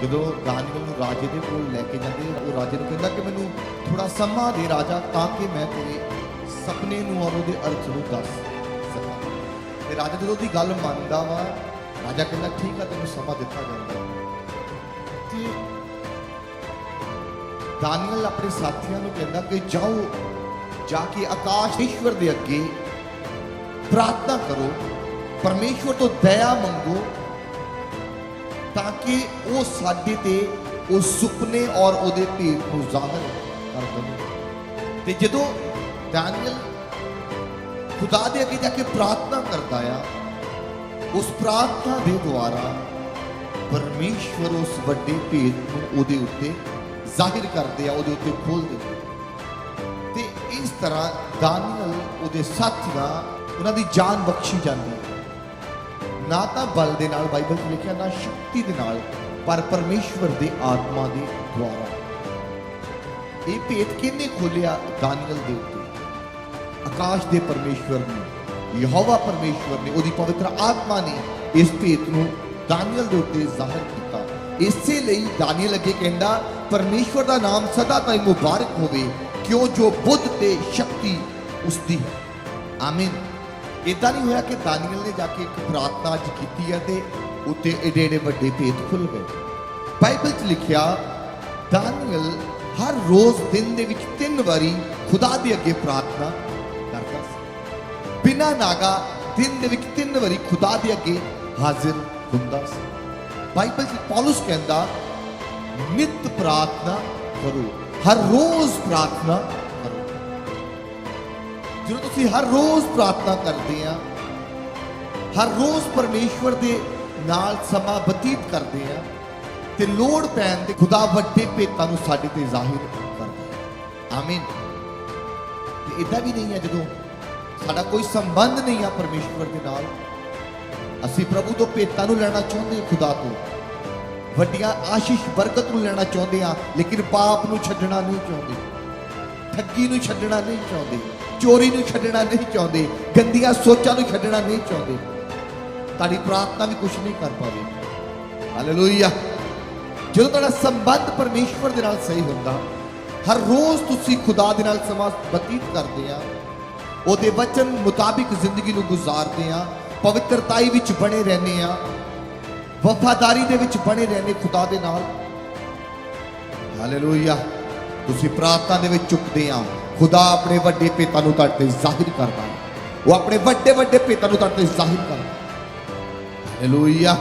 ਤੇ ਜਦੋਂ ਦਾਨੀਅਲ ਨੂੰ ਰਾਜੇ ਦੇ ਕੋਲ ਲੈ ਕੇ ਜਾਂਦੇ, ਉਹ ਰਾਜੇ ਨੂੰ ਕਹਿੰਦਾ ਕਿ ਮੈਨੂੰ ਥੋੜਾ ਸਮਾਂ ਦੇ ਰਾਜਾ ਤਾਂ ਕਿ ਮੈਂ ਤੇਰੇ ਸੁਪਨੇ ਨੂੰ ਔਰ ਉਹਦੇ ਅਰਥ ਨੂੰ ਦੱਸ ਸਕਾਂ। ਤੇ ਰਾਜਾ ਜਦੋਂ ਦੀ ਗੱਲ ਮੰਨਦਾ ਵਾ, ਰਾਜਾ ਕਹਿੰਦਾ, ਠੀਕ ਆ, ਤੈਨੂੰ ਸਮਾਂ ਦਿੱਤਾ ਜਾਂਦਾ ਤੇ ਦਾਨੀਅਲ ਆਪਣੇ ਸਾਥੀਆਂ ਨੂੰ ਕਹਿੰਦਾ ਕਿ ਜਾਓ, ਜਾ ਕੇ ਆਕਾਸ਼ ਈਸ਼ਵਰ ਦੇ ਅੱਗੇ ਪ੍ਰਾਰਥਨਾ ਕਰੋ, ਪਰਮੇਸ਼ਵਰ ਤੋਂ ਦਇਆ ਮੰਗੋ ਤਾਂ ਕਿ ਉਹ ਸਾਡੇ ਤੇ ਉਹ ਸੁਪਨੇ ਔਰ ਉਹਦੇ ਭੇਦ ਨੂੰ ਜ਼ਾਹਰ ਕਰ ਦੇਵੇ ਤੇ ਜਦੋਂ ਦਾਨੀਅਲ ਖੁਦਾ ਦੇ ਅੱਗੇ ਜਾ ਕੇ ਪ੍ਰਾਰਥਨਾ ਕਰਦਾ ਆ ਉਸ ਪ੍ਰਾਰਥਨਾ ਦੇ ਦੁਆਰਾ ਪਰਮੇਸ਼ਵਰ ਉਸ ਵੱਡੇ ਭੇਦ ਨੂੰ ਉਹਦੇ ਉੱਤੇ ਜ਼ਾਹਿਰ ਕਰਦੇ ਆ ਉਹਦੇ ਉੱਤੇ ਖੋਲ ਦਿੰਦੇ ਤੇ ਇਸ ਤਰ੍ਹਾਂ ਦਾਨੀਅਲ ਉਹਦੇ ਸਾਥੀਆਂ ਉਹਨਾਂ ਦੀ ਜਾਨ ਬਖਸ਼ੀ ਜਾਂਦੀ ਹੈ ਨਾ ਤਾਂ ਬਲ ਦੇ ਨਾਲ ਬਾਈਬਲ 'ਚ ਲਿਖਿਆ, ਨਾ ਸ਼ਕਤੀ ਦੇ ਨਾਲ, ਪਰ ਪਰਮੇਸ਼ਵਰ ਦੇ ਆਤਮਾ ਦੇ ਦੁਆਰਾ। ਇਹ ਭੇਦ ਕਿਹਨੇ ਖੋਲਿਆ ਦਾਨੀਅਲ ਦੇ ਉੱਤੇ। ਆਕਾਸ਼ ਦੇ ਪਰਮੇਸ਼ਵਰ ਨੇ, ਯਹੋਵਾ ਪਰਮੇਸ਼ਵਰ ਨੇ, ਉਹਦੀ ਪਵਿੱਤਰ ਆਤਮਾ ਨੇ ਇਸ ਭੇਦ ਨੂੰ ਦਾਨੀਅਲ ਦੇ ਉੱਤੇ ਜ਼ਾਹਿਰ ਕੀਤਾ। ਇਸੇ ਲਈ ਦਾਨੀਅਲ ਅੱਗੇ ਕਹਿੰਦਾ, ਪਰਮੇਸ਼ਵਰ ਦਾ ਨਾਮ ਸਦਾ ਤਾਈ ਮੁਬਾਰਕ ਹੋਵੇ, ਕਿਉਂ ਜੋ ਬੁੱਧ ਤੇ ਸ਼ਕਤੀ ਉਸ ਦੀ ਹੈ। ਆਮੀਨ ਇਦਾਂ ਨਹੀਂ ਹੋਇਆ ਕਿ ਦਾਨੀਅਲ ਨੇ ਜਾ ਕੇ ਇੱਕ ਪ੍ਰਾਰਥਨਾ ਅੱਜ ਕੀਤੀ ਹੈ ਤੇ ਉੱਤੇ ਏਡੇ ਏਡੇ ਵੱਡੇ ਭੇਦ ਖੁੱਲ ਗਏ। ਬਾਈਬਲ 'ਚ ਲਿਖਿਆ, ਦਾਨੀਅਲ ਹਰ ਰੋਜ਼ ਦਿਨ ਦੇ ਵਿੱਚ ਤਿੰਨ ਵਾਰੀ ਖੁਦਾ ਦੇ ਅੱਗੇ ਪ੍ਰਾਰਥਨਾ ਕਰਦਾ ਸੀ। ਬਿਨਾਂ ਨਾਗਾ ਦਿਨ ਦੇ ਵਿੱਚ ਤਿੰਨ ਵਾਰੀ ਖੁਦਾ ਦੇ ਅੱਗੇ ਹਾਜ਼ਰ ਹੁੰਦਾ ਸੀ। ਬਾਈਬਲ 'ਚ ਪੌਲਸ ਕਹਿੰਦਾ, ਨਿਤ ਪ੍ਰਾਰਥਨਾ ਕਰੋ, ਹਰ ਰੋਜ਼ ਪ੍ਰਾਰਥਨਾ ਜਦੋਂ ਤੁਸੀਂ ਹਰ ਰੋਜ਼ ਪ੍ਰਾਰਥਨਾ ਕਰਦੇ ਆ, ਹਰ ਰੋਜ਼ ਪਰਮੇਸ਼ਵਰ ਦੇ ਨਾਲ ਸਮਾਂ ਬਤੀਤ ਕਰਦੇ ਆ, ਤੇ ਲੋੜ ਪੈਣ ਤੇ ਖੁਦਾ ਵੱਡੇ ਭੇਤਾਂ ਨੂੰ ਸਾਡੇ ਤੇ ਜ਼ਾਹਿਰ ਕਰਦਾ ਹੈ ਆਮੀਨ। ਤੇ ਇਦਾਂ ਵੀ ਨਹੀਂ ਹੈ ਜਦੋਂ ਸਾਡਾ ਕੋਈ ਸੰਬੰਧ ਨਹੀਂ ਆ ਪਰਮੇਸ਼ਵਰ ਦੇ ਨਾਲ। ਅਸੀਂ ਪ੍ਰਭੂ ਤੋਂ ਭੇਤਾਂ ਨੂੰ ਲੈਣਾ ਚਾਹੁੰਦੇ ਖੁਦਾ ਤੋਂ। ਵੱਡੀਆਂ ਆਸ਼ੀਸ਼ ਬਰਕਤ ਨੂੰ ਲੈਣਾ ਚਾਹੁੰਦੇ ਆ, ਲੇਕਿਨ ਪਾਪ ਨੂੰ ਛੱਡਣਾ ਨਹੀਂ ਚਾਹੁੰਦੇ। ਠੱਗੀ ਨੂੰ ਛੱਡਣਾ ਨਹੀਂ ਚਾਹੁੰਦੇ। ਚੋਰੀ ਨੂੰ ਛੱਡਣਾ ਨਹੀਂ ਚਾਹੁੰਦੇ, ਗੰਦੀਆਂ ਸੋਚਾਂ ਨੂੰ ਛੱਡਣਾ ਨਹੀਂ ਚਾਹੁੰਦੇ। ਤੁਹਾਡੀ ਪ੍ਰਾਰਥਨਾ ਵੀ ਕੁਝ ਨਹੀਂ ਕਰ ਪਾਵੇ ਹਾਲੇਲੂਇਆ ਜਦੋਂ ਤੁਹਾਡਾ ਸੰਬੰਧ ਪਰਮੇਸ਼ਵਰ ਦੇ ਨਾਲ ਸਹੀ ਹੁੰਦਾ, ਹਰ ਰੋਜ਼ ਤੁਸੀਂ ਖੁਦਾ ਦੇ ਨਾਲ ਸਮਾਂ ਬਤੀਤ ਕਰਦੇ ਆ, ਉਹਦੇ ਵਚਨ ਮੁਤਾਬਿਕ ਜ਼ਿੰਦਗੀ ਨੂੰ ਗੁਜ਼ਾਰਦੇ ਆ, ਪਵਿੱਤਰਤਾਈ ਵਿੱਚ ਬਣੇ ਰਹਿੰਦੇ ਆ, ਵਫਾਦਾਰੀ ਦੇ ਵਿੱਚ ਬਣੇ ਰਹਿੰਦੇ ਖੁਦਾ ਦੇ ਨਾਲ। ਹਾਲੇਲੂਇਆ ਤੁਸੀਂ ਪ੍ਰਾਰਥਨਾ ਦੇ ਵਿੱਚ ਚੁੱਕਦੇ ਆ। ਖੁਦਾ ਆਪਣੇ ਵੱਡੇ ਪਿਤਾ ਨੂੰ ਤੁਹਾਡੇ ਤੇ ਜ਼ਾਹਿਰ ਕਰਦਾ ਹੈ। ਉਹ ਆਪਣੇ ਵੱਡੇ ਵੱਡੇ ਪਿਤਾ ਨੂੰ ਤੁਹਾਡੇ ਤੇ ਜ਼ਾਹਿਰ ਕਰਦਾ ਹੈ। ਹਾਲੇਲੂਇਆ।